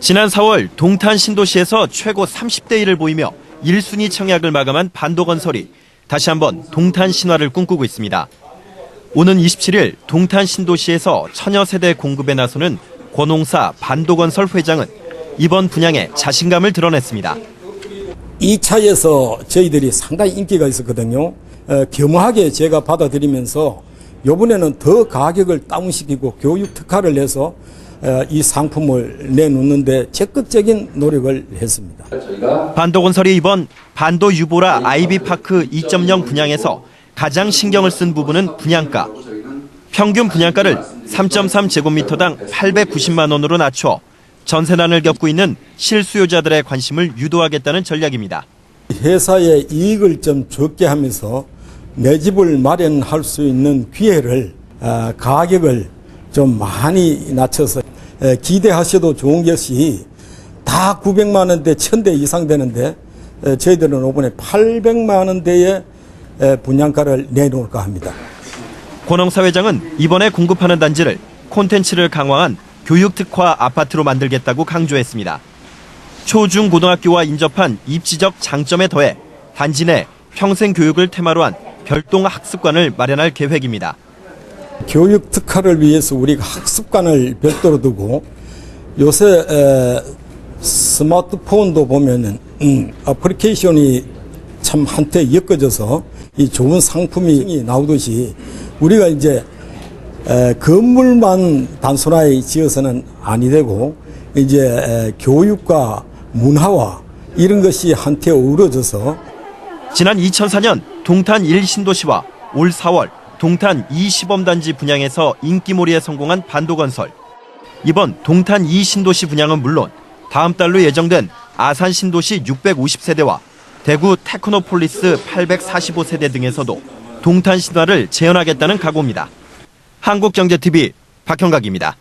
지난 4월 동탄 신도시에서 최고 30대 1을 보이며 1순위 청약을 마감한 반도건설이 다시 한번 동탄 신화를 꿈꾸고 있습니다. 오는 27일 동탄 신도시에서 처녀 세대 공급에 나서는 권홍사 반도건설 회장은 이번 분양에 자신감을 드러냈습니다. 이 차에서 저희들이 상당히 인기가 있었거든요. 어, 겸허하게 제가 받아들이면서 이번에는 더 가격을 다운시키고 교육 특화를 해서 어, 이 상품을 내놓는데 적극적인 노력을 했습니다. 반도건설이 이번 반도 유보라 아이비파크 2.0 분양에서 가장 신경을 쓴 부분은 분양가. 평균 분양가를 3.3제곱미터당 890만 원으로 낮춰 전세난을 겪고 있는 실수요자들의 관심을 유도하겠다는 전략입니다. 회사의 이익을 좀 적게 하면서 내 집을 마련할 수 있는 기회를 어, 가격을 좀 많이 낮춰서 에, 기대하셔도 좋은 것이 다 900만 원대 1000대 이상 되는데 에, 저희들은 이번에 800만 원대의 에, 분양가를 내놓을까 합니다. 권홍사 회장은 이번에 공급하는 단지를 콘텐츠를 강화한 교육 특화 아파트로 만들겠다고 강조했습니다. 초중 고등학교와 인접한 입지적 장점에 더해 단지 내 평생 교육을 테마로 한 별동 학습관을 마련할 계획입니다. 교육 특화를 위해서 우리가 학습관을 별도로 두고 요새 에, 스마트폰도 보면은 음, 애플리케이션이 참 한때 엮어져서 이 좋은 상품이 나오듯이 우리가 이제 에, 건물만 단순하게 지어서는 아니 되고 이제 에, 교육과 문화와 이런 것이 한테 어우러져서 지난 2004년 동탄 1신도시와 올 4월 동탄 2시범단지 분양에서 인기몰이에 성공한 반도건설. 이번 동탄 2신도시 분양은 물론 다음 달로 예정된 아산 신도시 650세대와 대구 테크노폴리스 845세대 등에서도 동탄 신화를 재현하겠다는 각오입니다. 한국경제TV 박형각입니다.